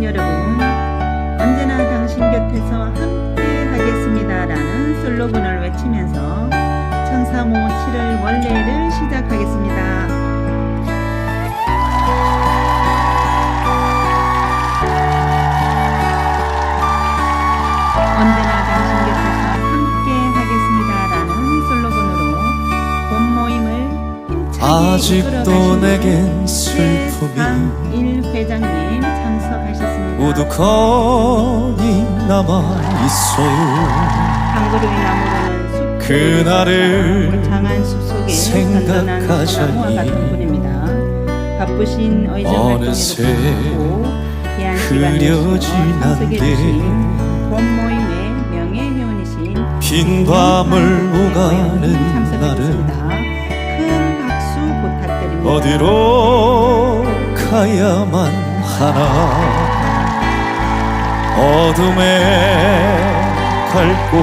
청취자 여러분, 언제나 당신 곁에서 함께 하겠습니다 라는 슬로건을 외치면서 청사모 7월 원래를 시작하겠습니다. 언제나 당신 곁에서 함께 하겠습니다라는 슬로건으로 본 모임을 힘차게 아직도 내겐 슬픔이 일 회장님. 우두커니 남아 있어요 강그루의 나무로는 숲 그날을 장한 숲 속에 생각하자니 든든한 소나무와 같은 분입니다. 바쁘신 의정 어느새 활동에도 귀한 시간을 주신 본 모임의 명예회원이신 빈 밤을 오가는. 날은 큰 박수 부탁드립니다. 어디로 가야만 하나 어둠에 갈 곳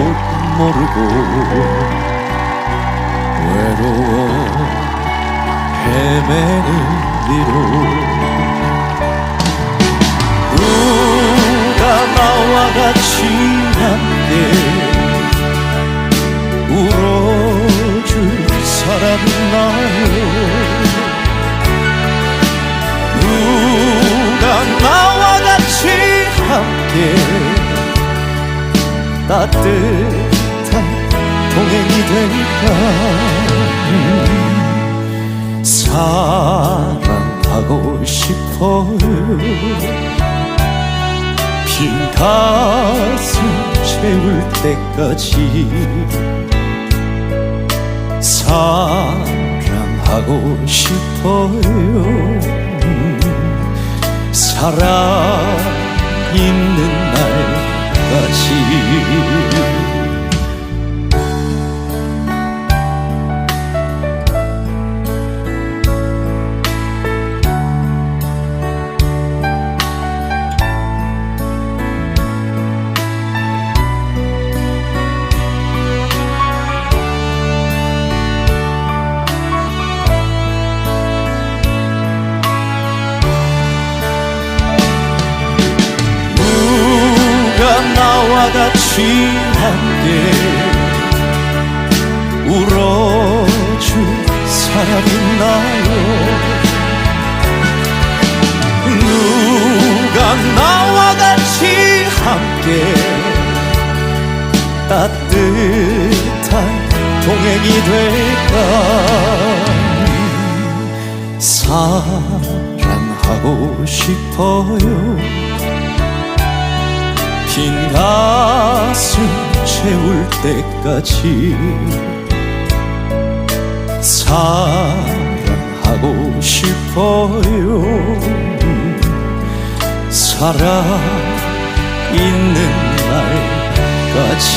모르고 외로워 헤매는 뒤로 누가 나와 같이 함께 울어줄 사람 있나요 따뜻한 동행이 될까? 음, 사랑하고 싶어요. 빈 가슴 채울 때까지 사랑하고 싶어요. 음, 살아 있는 같이 함께 울어줄 사람 있나요. 누가 나와 같이 함께 따뜻한 동행이 될까? 사랑하고 싶어요. 빈 가슴 채울 때까지 사랑하고 싶어요. 살아 있는 날까지